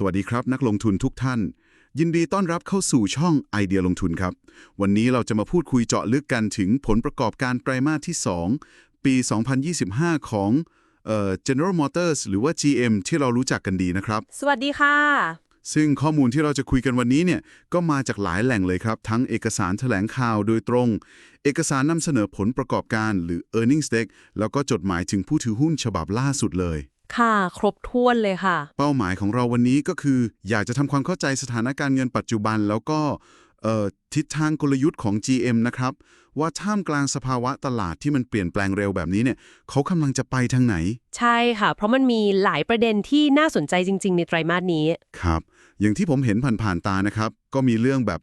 สวัสดีครับ นักลงทุนทุกท่าน ยินดีต้อนรับเข้าสู่ช่องไอเดียลงทุนครับ วันนี้เราจะมาพูดคุยเจาะลึกกันถึงผลประกอบการไตรมาสที่ 2 ปี 2025 ของเอ่อ General Motors หรือว่า GM ที่เรารู้จักกันดีนะครับ สวัสดีค่ะ ซึ่งข้อมูลที่เราจะคุยกันวันนี้เนี่ยก็มาจากหลายแหล่งเลยครับ ทั้งเอกสารแถลงข่าวโดยตรง เอกสารนำเสนอผลประกอบการหรือ earnings deck แล้วก็จดหมายถึงผู้ถือหุ้นฉบับล่าสุดเลย ค่ะ ครบถ้วนเลยค่ะ เป้าหมายของเราวันนี้ก็คือ อยากจะทำความเข้าใจสถานการณ์เงินปัจจุบัน แล้วก็เอ่อทิศทางกลยุทธ์ของ GM นะครับ ว่าท่ามกลางสภาวะตลาดที่มันเปลี่ยนแปลงเร็วแบบนี้เนี่ยเขากำลังจะไปทางไหน ใช่ค่ะ เพราะมันมีหลายประเด็นที่น่าสนใจจริง ๆ ในไตรมาสนี้ ครับ อย่างที่ผมเห็นผ่านๆตานะครับ ก็มีเรื่องแบบ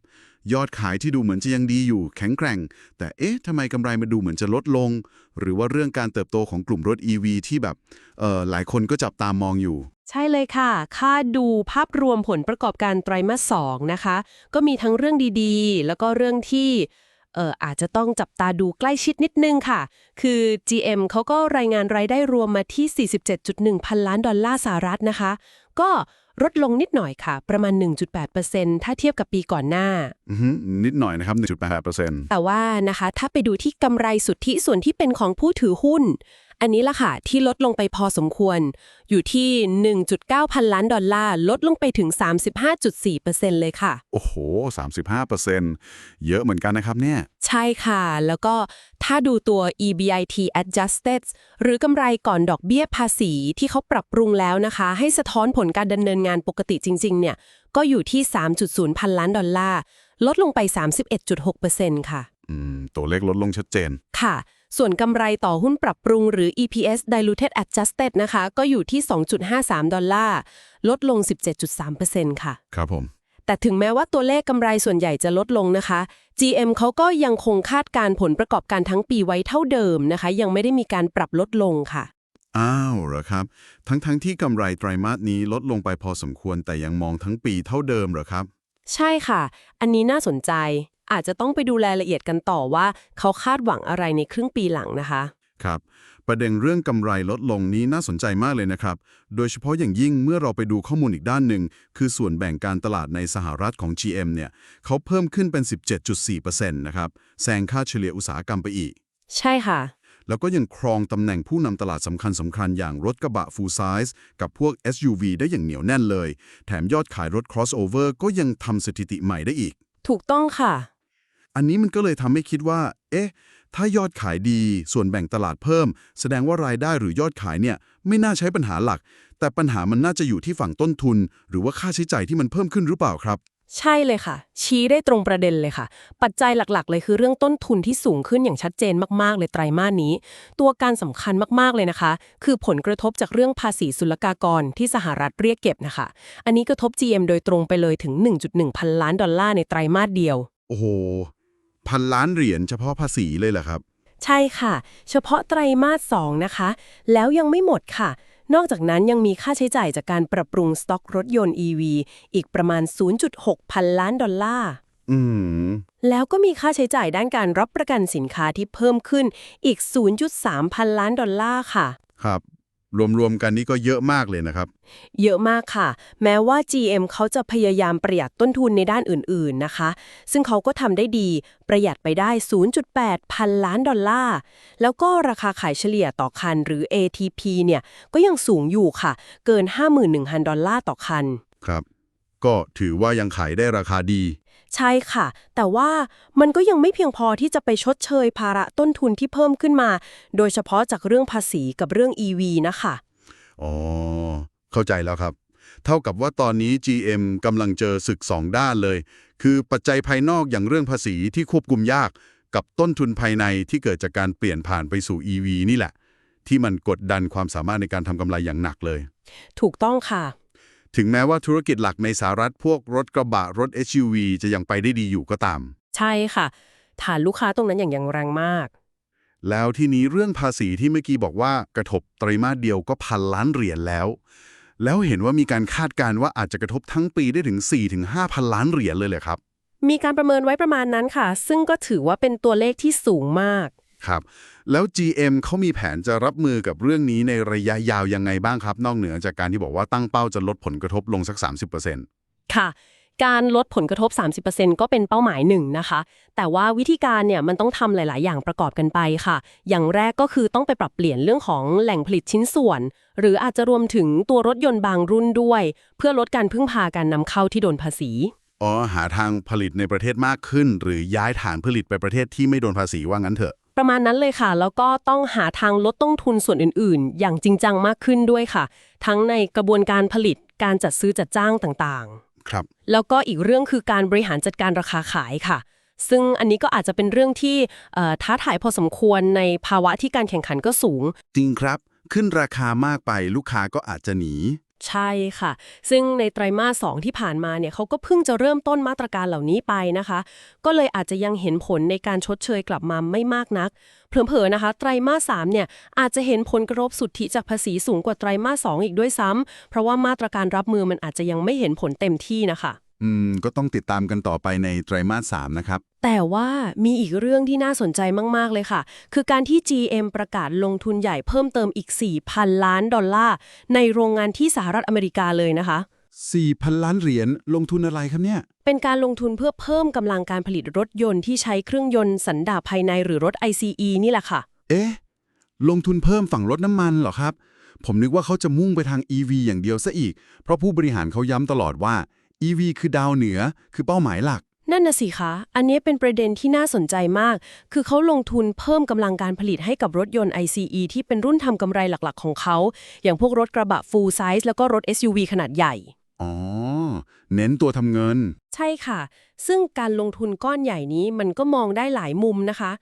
ยอดขายที่ดูเหมือนจะยังดีอยู่แข็งแกร่ง แต่เอ๊ะทำไมกำไรมาดูเหมือนจะลดลง หรือว่าเรื่องการเติบโตของกลุ่มรถ EV ที่แบบเอ่อหลายคนก็จับตามองอยู่ ใช่เลยค่ะ ค่าดูภาพรวมผลประกอบการไตรมาสสองนะคะ ก็มีทั้งเรื่องดีๆ แล้วก็เรื่องที่เอ่ออาจจะต้องจับตาดูใกล้ชิดนิดนึงค่ะ คือ GM เขาก็รายงานรายได้รวมมาที่ 47.1 พันล้านดอลลาร์สหรัฐนะคะ ก็ ลดลงนิดหน่อยค่ะ ประมาณ 1.8%ถ้าเทียบกับปีก่อนหน้า อือฮึนิดหน่อยนะครับ 1.8%แต่ว่านะคะ ถ้าไปดูที่กำไรสุทธิส่วนที่เป็นของผู้ถือหุ้น อันนี้ล่ะค่ะ ที่ลดลงไปพอสมควร อยู่ที่ 1.9 พันล้านดอลลาร์ ลดลงไปถึง 35.4%เลยค่ะ โอ้โห 35%เยอะเหมือนกันนะครับเนี่ย ใช่ค่ะ แล้วก็ถ้าดูตัว EBIT adjusted หรือกำไรก่อนดอกเบี้ยภาษีที่เขาปรับปรุงแล้วนะคะ ให้สะท้อนผลการดำเนินงานปกติจริง ๆ เนี่ย ก็อยู่ที่ 3.0 พันล้านดอลลาร์ ลดลงไป 31.6%ค่ะ อืม ตัวเลขลดลงชัดเจน ค่ะส่วนกำไรต่อหุ้นปรับปรุงหรือ EPS diluted adjusted นะคะ ก็อยู่ที่ 2.53 ดอลลาร์ ลดลง 17.3%ค่ะ ครับผม แต่ถึงแม้ว่าตัวเลขกำไรส่วนใหญ่จะลดลงนะคะ GM เขาก็ยังคงคาดการผลประกอบการทั้งปีไว้เท่าเดิมนะคะ ยังไม่ได้มีการปรับลดลงค่ะ อ้าวเหรอครับ ทั้งๆทที่กำไรไตรมาสนี้ลดลงไปพอสมควรแต่ยังมองทั้งปีเท่าเดิมเหรอครับ ใช่ค่ะ อันนี้น่าสนใจ อาจจะต้องไปดูรายละเอียดกันต่อว่าเขาคาดหวังอะไรในครึ่งปีหลังนะคะ ครับ ประเด็นเรื่องกำไรลดลงนี้น่าสนใจมากเลยนะครับ โดยเฉพาะอย่างยิ่งเมื่อเราไปดูข้อมูลอีกด้านหนึ่ง คือส่วนแบ่งการตลาดในสหรัฐของ GM เนี่ยเขาเพิ่มขึ้นเป็น 17.4%นะครับแซงค่าเฉลี่ยอุตสาหกรรมไปอีก ใช่ค่ะแล้วก็ยังครองตำแหน่งผู้นำตลาดสำคัญสำคัญอย่างรถกระบะ full size กับพวก SUV ได้อย่างเหนียวแน่นเลย แถมยอดขายรถ crossover ก็ยังทำสถิติใหม่ได้อีก ถูกต้องค่ะ อันนี้มันก็เลยทำให้คิดว่า เอ๊ะ ถ้ายอดขายดี ส่วนแบ่งตลาดเพิ่ม แสดงว่ารายได้หรือยอดขายเนี่ย ไม่น่าใช้ปัญหาหลัก แต่ปัญหามันน่าจะอยู่ที่ฝั่งต้นทุน หรือว่าค่าใช้จ่ายที่มันเพิ่มขึ้นหรือเปล่าครับ ใช่เลยค่ะ ชี้ได้ตรงประเด็นเลยค่ะ ปัจจัยหลักๆ เลยคือเรื่องต้นทุนที่สูงขึ้นอย่างชัดเจนมากๆ เลยไตรมาสนี้ ตัวการสำคัญมากๆเลยนะคะ คือผลกระทบจากเรื่องภาษีศุลกากรที่สหรัฐเรียกเก็บนะคะ อันนี้กระทบ GM โดยตรงไปเลยถึง 1.1 พันล้านดอลลาร์ในไตรมาสเดียว โอ้โห พันล้านเหรียญเฉพาะภาษีเลยเหรอครับ ใช่ค่ะ เฉพาะไตรมาส 2 นะคะ แล้วยังไม่หมดค่ะ นอกจากนั้นยังมีค่าใช้จ่ายจากการปรับปรุงสต็อกรถยนต์ EV อีกประมาณ 0.6 พันล้านดอลลาร์อืม แล้วก็มีค่าใช้จ่ายด้านการรับประกันสินค้าที่เพิ่มขึ้นอีก 0.3 พันล้านดอลลาร์ค่ะ ครับ รวมๆกันนี่ก็เยอะมากเลยนะครับ เยอะมากค่ะ แม้ว่า GM เขาจะพยายามประหยัดต้นทุนในด้านอื่นๆนะคะ ซึ่งเขาก็ทำได้ดีประหยัดไปได้ 0.8 พันล้านดอลลาร์ แล้วก็ราคาขายเฉลี่ยต่อคันหรือ ATP เนี่ย ก็ยังสูงอยู่ค่ะ เกิน 51,000 ดอลลาร์ต่อคัน ครับ ก็ถือว่ายังขายได้ราคาดี ใช่ค่ะ แต่ว่ามันก็ยังไม่เพียงพอที่จะไปชดเชยภาระต้นทุนที่เพิ่มขึ้นมา โดยเฉพาะจากเรื่องภาษีกับเรื่อง EV นะคะอ๋อ เข้าใจแล้วครับ เท่ากับว่าตอนนี้ GM กำลังเจอศึกสองด้านเลย คือปัจจัยภายนอกอย่างเรื่องภาษีที่ควบคุมยาก กับต้นทุนภายในที่เกิดจากการเปลี่ยนผ่านไปสู่ EV นี่แหละ ที่มันกดดันความสามารถในการทำกำไรอย่างหนักเลย ถูกต้องค่ะ ถึงแม้ว่าธุรกิจหลักในสหรัฐพวกรถกระบะรถ SUV จะยังไปได้ดีอยู่ก็ตาม ใช่ค่ะ ฐานลูกค้าตรงนั้นอย่างยังแรงมาก แล้วทีนี้เรื่องภาษีที่เมื่อกี้บอกว่ากระทบไตรมาสเดียวก็พันล้านเหรียญแล้ว แล้วเห็นว่ามีการคาดการณ์ว่าอาจจะกระทบทั้งปีได้ถึง4-5พันล้านเหรียญเลยเลยครับ มีการประเมินไว้ประมาณนั้นค่ะ ซึ่งก็ถือว่าเป็นตัวเลขที่สูงมาก ครับ แล้ว GM เขามีแผนจะรับมือกับเรื่องนี้ในระยะยาวยังไงบ้างครับ นอกเหนือจากการที่บอกว่าตั้งเป้าจะลดผลกระทบลงสัก 30%ค่ะ การลดผลกระทบ 30%ก็เป็นเป้าหมายหนึ่งนะคะ แต่ว่าวิธีการเนี่ยมันต้องทำหลาย ๆ อย่างประกอบกันไปค่ะ อย่างแรกก็คือต้องไปปรับเปลี่ยนเรื่องของแหล่งผลิตชิ้นส่วน หรืออาจจะรวมถึงตัวรถยนต์บางรุ่นด้วย เพื่อลดการพึ่งพาการนำเข้าที่โดนภาษีอ๋อหาทางผลิตในประเทศมากขึ้น หรือย้ายฐานผลิตไปประเทศที่ไม่โดนภาษีว่างั้นเถอะ ประมาณนั้นเลยค่ะ แล้วก็ต้องหาทางลดต้นทุนส่วนอื่นๆ อย่างจริงจังมากขึ้นด้วยค่ะ ทั้งในกระบวนการผลิตการจัดซื้อจัดจ้างต่างๆ ครับ แล้วก็อีกเรื่องคือการบริหารจัดการราคาขายค่ะ ซึ่งอันนี้ก็อาจจะเป็นเรื่องที่เอ่อท้าทายพอสมควรในภาวะที่การแข่งขันก็สูง จริงครับ ขึ้นราคามากไปลูกค้าก็อาจจะหนี ใช่ค่ะ ซึ่งในไตรมาส2ที่ผ่านมาเนี่ยเขาก็เพิ่งจะเริ่มต้นมาตรการเหล่านี้ไปนะคะ ก็เลยอาจจะยังเห็นผลในการชดเชยกลับมาไม่มากนัก เผลอๆนะคะ ไตรมาส3เนี่ยอาจจะเห็นผลกระทบสุทธิจากภาษีสูงกว่าไตรมาส2อีกด้วยซ้ำเพราะว่ามาตรการรับมือมันอาจจะยังไม่เห็นผลเต็มที่นะคะ อืมก็ต้องติดตามกันต่อไปในไตรมาส3นะครับ แต่ว่ามีอีกเรื่องที่น่าสนใจมาก ๆ เลยค่ะ คือการที่ GM ประกาศลงทุนใหญ่เพิ่มเติมอีก 4,000 ล้านดอลลาร์ ในโรงงานที่สหรัฐอเมริกาเลยนะคะ 4,000 ล้านเหรียญลงทุนอะไรครับเนี่ย เป็นการลงทุนเพื่อเพิ่มกำลังการผลิตรถยนต์ที่ใช้เครื่องยนต์สันดาปภายในหรือรถ ICE นี่แหละค่ะ เอ๊ะ ลงทุนเพิ่มฝั่งรถน้ำมันเหรอครับ ผมนึกว่าเขาจะมุ่งไปทาง EV อย่างเดียวซะอีก เพราะผู้บริหารเขาย้ำตลอดว่า EV คือดาวเหนือ คือเป้าหมายหลัก นั่นน่ะสิคะ อันนี้เป็นประเด็นที่น่าสนใจมาก คือเขาลงทุนเพิ่มกำลังการผลิตให้กับรถยนต์ ICE ที่เป็นรุ่นทำกำไรหลักๆ ของเขา อย่างพวกรถกระบะ full size แล้วก็รถ SUV ขนาดใหญ่ อ๋อ เน้นตัวทำเงิน ใช่ค่ะ ซึ่งการลงทุนก้อนใหญ่นี้มันก็มองได้หลายมุมนะคะ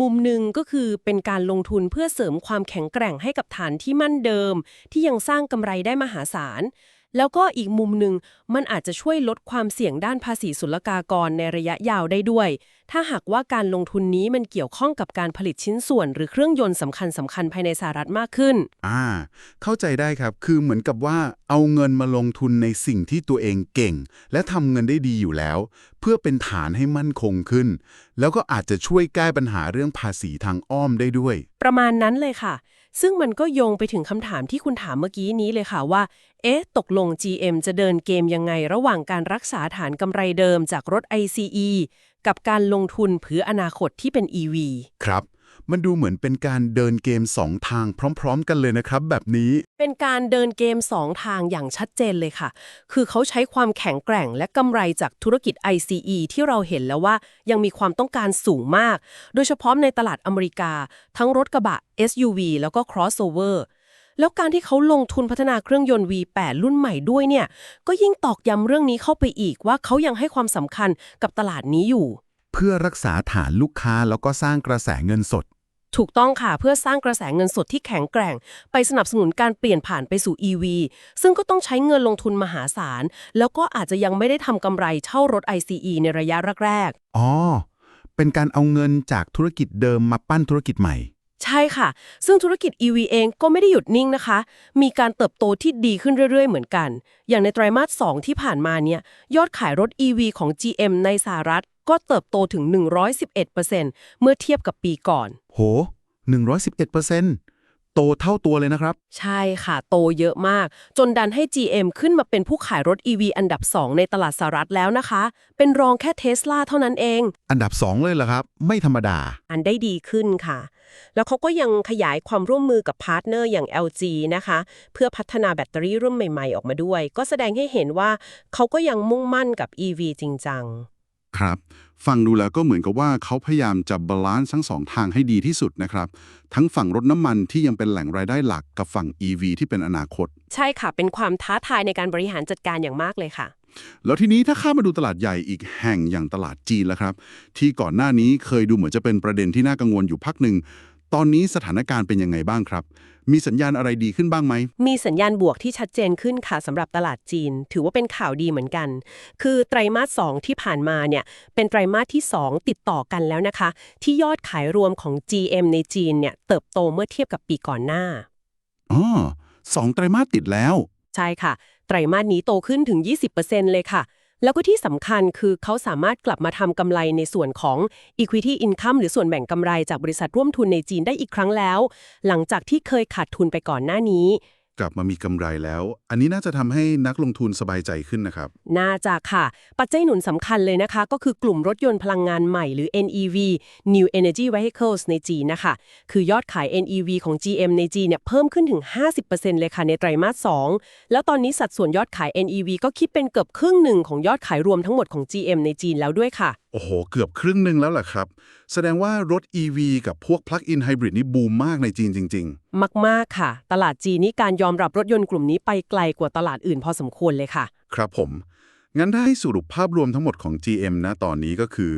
มุมหนึ่งก็คือเป็นการลงทุนเพื่อเสริมความแข็งแกร่งให้กับฐานที่มั่นเดิม ที่ยังสร้างกำไรได้มหาศาล แล้วก็อีกมุมหนึ่งมันอาจจะช่วยลดความเสี่ยงด้านภาษีศุลกากรในระยะยาวได้ด้วยถ้าหากว่าการลงทุนนี้มันเกี่ยวข้องกับการผลิตชิ้นส่วน หรือเครื่องยนต์สำคัญสำคัญภายในสหรัฐมากขึ้น อ่า เข้าใจได้ครับ คือเหมือนกับว่าเอาเงินมาลงทุนในสิ่งที่ตัวเองเก่ง และทำเงินได้ดีอยู่แล้ว เพื่อเป็นฐานให้มั่นคงขึ้น แล้วก็อาจจะช่วยแก้ปัญหาเรื่องภาษีทางอ้อมได้ด้วย ประมาณนั้นเลยค่ะ ซึ่งมันก็โยงไปถึงคำถามที่คุณถามเมื่อกี้นี้เลยค่ะว่า เอ๊ะ ตกลง GM จะเดินเกมยังไงระหว่างการรักษาฐานกำไรเดิมจากรถ ICE กับการลงทุนเพื่ออนาคตที่เป็น EV ครับ มันดูเหมือนเป็นการเดินเกมสองทางพร้อม ๆ กันเลยนะครับ แบบนี้ เป็นการเดินเกม 2 ทางอย่างชัดเจนเลยค่ะ คือเขาใช้ความแข็งแกร่งและกำไรจากธุรกิจ ICE ที่เราเห็นแล้วว่ายังมีความต้องการสูงมาก โดยเฉพาะในตลาดอเมริกา ทั้งรถกระบะ SUV แล้วก็ crossover แล้วการที่เขาลงทุนพัฒนาเครื่องยนต์ V8 รุ่นใหม่ด้วยเนี่ย ก็ยิ่งตอกย้ำเรื่องนี้เข้าไปอีกว่าเขายังให้ความสำคัญกับตลาดนี้อยู่ เพื่อรักษาฐานลูกค้าแล้วก็สร้างกระแสเงินสด ถูกต้องค่ะเพื่อสร้างกระแสเงินสดที่แข็งแกร่ง ไปสนับสนุนการเปลี่ยนผ่านไปสู่ EV ซึ่งก็ต้องใช้เงินลงทุนมหาศาล แล้วก็อาจจะยังไม่ได้ทำกำไรเท่ารถ ICE ในระยะแรกอ๋อเป็นการเอาเงินจากธุรกิจเดิมมาปั้นธุรกิจใหม่ๆ ใช่ค่ะ ซึ่งธุรกิจ EV เองก็ไม่ได้หยุดนิ่งนะคะ มีการเติบโตที่ดีขึ้นเรื่อย ๆ เหมือนกัน อย่างในไตรมาส 2 ที่ผ่านมาเนี่ย ยอดขายรถ EV ของ GM ในสหรัฐก็เติบโตถึง 111%เมื่อเทียบกับปีก่อน โห 111% โตเท่าตัวเลยนะครับ ใช่ค่ะ โตเยอะมาก จนดันให้ GM ขึ้นมาเป็นผู้ขายรถ EV อันดับ 2 ในตลาดสหรัฐแล้วนะคะ เป็นรองแค่เทสลาเท่านั้นเอง อันดับ 2 เลยเหรอครับ ไม่ธรรมดา อันได้ดีขึ้นค่ะ แล้วเขาก็ยังขยายความร่วมมือกับพาร์ทเนอร์อย่าง LG นะคะ เพื่อพัฒนาแบตเตอรี่รุ่นใหม่ๆ ออกมาด้วย ก็แสดงให้เห็นว่าเขาก็ยังมุ่งมั่นกับ EV จริงจัง ครับ ฟังดูแล้วก็เหมือนกับว่าเขาพยายามจะบาลานซ์ทั้งสองทางให้ดีที่สุดนะครับ ทั้งฝั่งรถน้ำมันที่ยังเป็นแหล่งรายได้หลักกับฝั่ง EV ที่เป็นอนาคต ใช่ค่ะ เป็นความท้าทายในการบริหารจัดการอย่างมากเลยค่ะ แล้วทีนี้ถ้าข้ามมาดูตลาดใหญ่อีกแห่งอย่างตลาดจีนแล้วครับ ที่ก่อนหน้านี้เคยดูเหมือนจะเป็นประเด็นที่น่ากังวลอยู่พักหนึ่ง ตอนนี้สถานการณ์เป็นยังไงบ้างครับ มีสัญญาณอะไรดีขึ้นบ้างไหม มีสัญญาณบวกที่ชัดเจนขึ้นค่ะสำหรับตลาดจีน ถือว่าเป็นข่าวดีเหมือนกัน คือไตรมาส 2 ที่ผ่านมาเนี่ยเป็นไตรมาสที่ 2 ติดต่อกันแล้วนะคะ ที่ยอดขายรวมของ GM ในจีนเนี่ยเติบโตเมื่อเทียบกับปีก่อนหน้าอ๋อสองไตรมาสติดแล้ว ใช่ค่ะ ไตรมาสนี้โตขึ้นถึง 20%เลยค่ะ แล้วก็ที่สำคัญคือเขาสามารถกลับมาทำกำไรในส่วนของ equity income หรือส่วนแบ่งกำไรจากบริษัทร่วมทุนในจีนได้อีกครั้งแล้ว หลังจากที่เคยขาดทุนไปก่อนหน้านี้ กลับมามีกำไรแล้ว อันนี้น่าจะทำให้นักลงทุนสบายใจขึ้นนะครับ น่าจะค่ะ ปัจจัยหนุนสำคัญเลยนะคะ ก็คือกลุ่มรถยนต์พลังงานใหม่หรือ NEV New Energy Vehicles ในจีนนะคะ คือยอดขาย NEV ของ GM ในจีนเนี่ยเพิ่มขึ้นถึง 50%เลยค่ะในไตรมาส 2 แล้วตอนนี้สัดส่วนยอดขาย NEV ก็คิดเป็นเกือบครึ่งหนึ่งของยอดขายรวมทั้งหมดของ GM ในจีนแล้วด้วยค่ะ โอ้โห เกือบครึ่งหนึ่งแล้วล่ะครับ แสดงว่ารถ EV กับพวก Plug-in Hybrid นี่บูมมากในจีนจริง มาก ๆ ค่ะ ตลาดจีนนี่การยอมรับรถยนต์กลุ่มนี้ไปไกลกว่าตลาดอื่นพอสมควรเลยค่ะ ๆ ครับผม งั้นถ้าให้สรุปภาพรวมทั้งหมดของ GM นะตอนนี้ก็คือ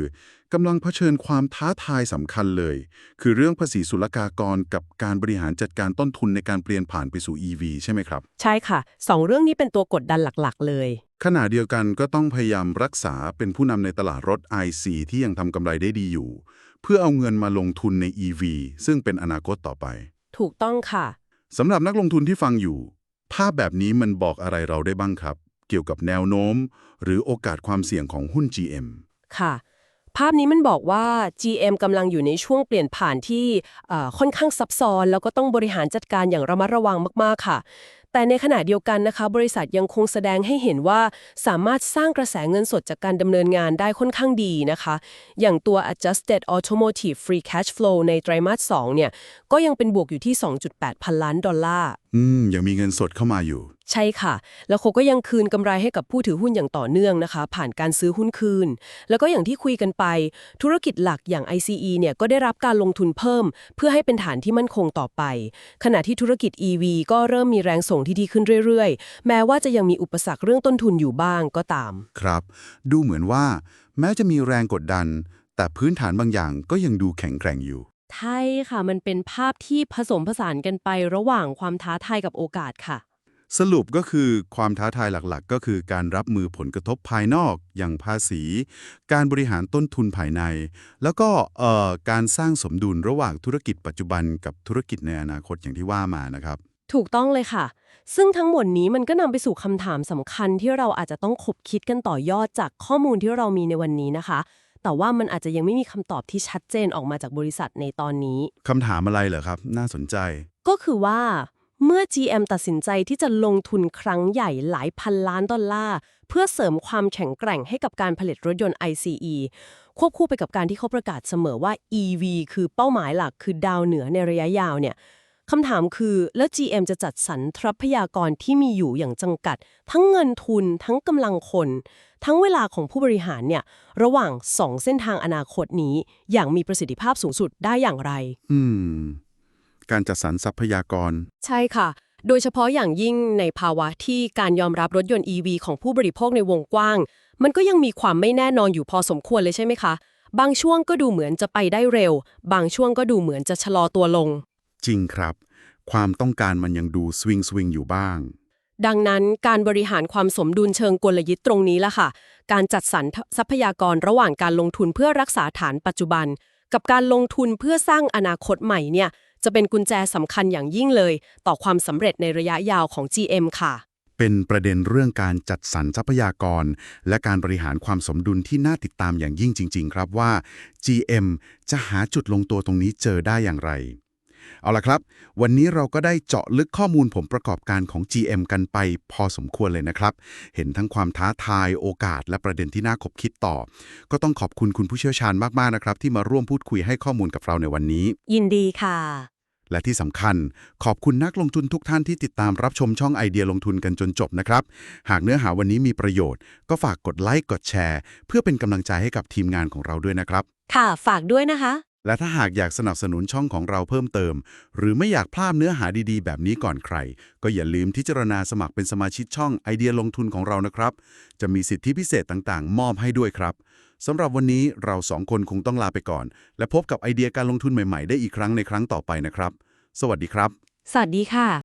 กำลังเผชิญความท้าทายสำคัญเลย คือเรื่องภาษีศุลกากรกับการบริหารจัดการต้นทุนในการเปลี่ยนผ่านไปสู่ EV ใช่ไหมครับ ใช่ค่ะสองเรื่องนี้เป็นตัวกดดันหลักๆ เลย ขณะเดียวกันก็ต้องพยายามรักษาเป็นผู้นำในตลาดรถ IC ที่ยังทำกำไรได้ดีอยู่ เพื่อเอาเงินมาลงทุนใน EV ซึ่งเป็นอนาคตต่อไป ถูกต้องค่ะสำหรับนักลงทุนที่ฟังอยู่ ภาพแบบนี้มันบอกอะไรเราได้บ้างครับ เกี่ยวกับแนวโน้ม หรือโอกาสความเสี่ยงของหุ้น GM ค่ะ ภาพนี้มันบอกว่า GM กำลังอยู่ในช่วงเปลี่ยนผ่านที่เอ่อค่อนข้างซับซ้อน แล้วก็ต้องบริหารจัดการอย่างระมัดระวังมากๆค่ะ แต่ในขณะเดียวกันนะคะ บริษัทยังคงแสดงให้เห็นว่าสามารถสร้างกระแสเงินสดจากการดำเนินงานได้ค่อนข้างดีนะคะ อย่างตัว adjusted automotive free cash flow ในไตรมาส2เนี่ย ก็ยังเป็นบวกอยู่ที่ 2.8 พันล้านดอลลาร์ อืม ยังมีเงินสดเข้ามาอยู่ ใช่ค่ะ แล้วเขาก็ยังคืนกำไรให้กับผู้ถือหุ้นอย่างต่อเนื่องนะคะ ผ่านการซื้อหุ้นคืน แล้วก็อย่างที่คุยกันไป ธุรกิจหลักอย่าง ICE เนี่ยก็ได้รับการลงทุนเพิ่ม เพื่อให้เป็นฐานที่มั่นคงต่อไป ขณะที่ธุรกิจ EV ก็เริ่มมีแรงส่งที่ดีขึ้นเรื่อยๆ แม้ว่าจะยังมีอุปสรรคเรื่องต้นทุนอยู่บ้างก็ตาม ครับ ดูเหมือนว่า แม้จะมีแรงกดดัน แต่พื้นฐานบางอย่างก็ยังดูแข็งแกร่งอยู่ ใช่ค่ะ มันเป็นภาพที่ผสมผสานกันไประหว่างความท้าทายกับโอกาสค่ะ สรุปก็คือความท้าทายหลักๆ ก็คือการรับมือผลกระทบภายนอกอย่างภาษี การบริหารต้นทุนภายใน แล้วก็เอ่อการสร้างสมดุลระหว่างธุรกิจปัจจุบันกับธุรกิจในอนาคตอย่างที่ว่ามานะครับ ถูกต้องเลยค่ะ ซึ่งทั้งหมดนี้มันก็นำไปสู่คำถามสำคัญที่เราอาจจะต้องคบคิดกันต่อยอดจากข้อมูลที่เรามีในวันนี้นะคะ แต่ว่ามันอาจจะยังไม่มีคำตอบที่ชัดเจนออกมาจากบริษัทในตอนนี้คำถามอะไรเหรอครับ น่าสนใจ ก็คือว่า เมื่อ GM ตัดสินใจที่จะลงทุนครั้งใหญ่หลายพันล้านดอลลาร์ เพื่อเสริมความแข็งแกร่งให้กับการผลิตรถยนต์ ICE ควบคู่ไปกับการที่เขาประกาศเสมอว่า EV คือเป้าหมายหลักคือดาวเหนือในระยะยาวเนี่ยคำถามคือแล้ว GM จะจัดสรรทรัพยากรที่มีอยู่อย่างจำกัด ทั้งเงินทุน ทั้งกำลังคน ทั้งเวลาของผู้บริหารเนี่ยระหว่างสองเส้นทางอนาคตนี้อย่างมีประสิทธิภาพสูงสุดได้อย่างไร อืม การจัดสรรทรัพยากร ใช่ค่ะ โดยเฉพาะอย่างยิ่งในภาวะที่การยอมรับรถยนต์ EV ของผู้บริโภคในวงกว้าง มันก็ยังมีความไม่แน่นอนอยู่พอสมควรเลยใช่ไหมคะ บางช่วงก็ดูเหมือนจะไปได้เร็ว บางช่วงก็ดูเหมือนจะชะลอตัวลง จริงครับ ความต้องการมันยังดูสวิงสวิงอยู่บ้าง ดังนั้นการบริหารความสมดุลเชิงกลยุทธ์ตรงนี้ล่ะค่ะ การจัดสรรทรัพยากรระหว่างการลงทุนเพื่อรักษาฐานปัจจุบัน กับการลงทุนเพื่อสร้างอนาคตใหม่เนี่ย จะเป็นกุญแจสำคัญอย่างยิ่งเลย ต่อความสำเร็จในระยะยาวของ GM ค่ะ เป็นประเด็นเรื่องการจัดสรรทรัพยากร และการบริหารความสมดุลที่น่าติดตามอย่างยิ่งจริง ๆ ครับว่า GM จะหาจุดลงตัวตรงนี้เจอได้อย่างไร เอาละครับ วันนี้เราก็ได้เจาะลึกข้อมูลผลประกอบการของ GM กันไปพอสมควรเลยนะครับ เห็นทั้งความท้าทายโอกาสและประเด็นที่น่าขบคิดต่อ ก็ต้องขอบคุณคุณผู้เชี่ยวชาญมากๆนะครับ ที่มาร่วมพูดคุยให้ข้อมูลกับเราในวันนี้ ยินดีค่ะ และที่สำคัญขอบคุณนักลงทุนทุกท่านที่ติดตามรับชมช่องไอเดียลงทุนกันจนจบนะครับ หากเนื้อหาวันนี้มีประโยชน์ ก็ฝากกดไลค์กดแชร์ เพื่อเป็นกำลังใจให้กับทีมงานของเราด้วยนะครับ ค่ะ ฝากด้วยนะคะ และถ้าหากอยากสนับสนุนช่องของเราเพิ่มเติม หรือไม่อยากพลาดเนื้อหาดีๆ แบบนี้ก่อนใคร ก็อย่าลืมที่จารณาสมัครเป็นสมาชิกช่องไอเดียลงทุนของเรานะครับ จะมีสิทธิพิเศษต่างๆ มอบให้ด้วยครับสำหรับวันนี้เราสองคนคงต้องลาไปก่อน และพบกับไอเดียการลงทุนใหม่ๆ ได้อีกครั้งในครั้งต่อไปนะครับ สวัสดีครับ สวัสดีค่ะ